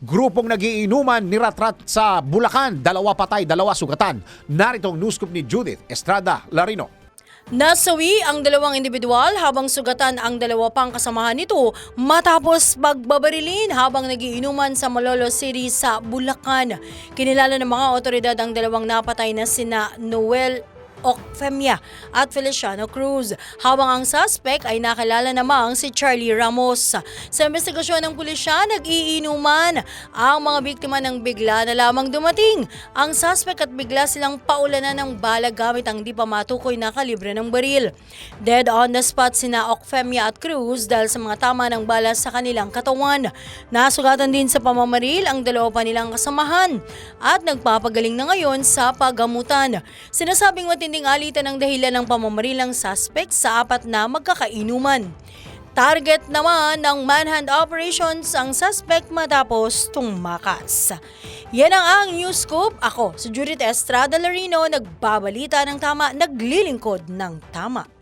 Grupong nagiinuman niratrat sa Bulacan, dalawa patay, dalawa sugatan. Narito ang news ni Judith Estrada Larino. Nasawi ang dalawang individual habang sugatan ang dalawa pang kasamahan nito matapos pagbabarilin habang nagiinuman sa Malolo City sa Bulacan. Kinilala ng mga otoridad ang dalawang napatay na sina Noel Ocfemia at Feliciano Cruz habang ang suspect ay nakilala namang si Charlie Ramos. Sa investigasyon ng pulisya, nag-iinuman ang mga biktima ng bigla na lamang dumating. Ang suspect at bigla silang paulanan ng bala gamit ang di pa matukoy na kalibre ng baril. Dead on the spot sina Ocfemia at Cruz dahil sa mga tama ng bala sa kanilang katawan. Nasugatan din sa pamamaril ang dalawa pa nilang kasamahan at nagpapagaling na ngayon sa pagamutan. Sinasabing matinding alitan ang dahilan ng pamamarilang suspect sa apat na magkakainuman. Target naman ng manhunt operations ang suspect matapos tumakas. Yan ang ang news scoop. Ako, si Judith Estrada Larino, nagbabalita ng tama, naglilingkod ng tama.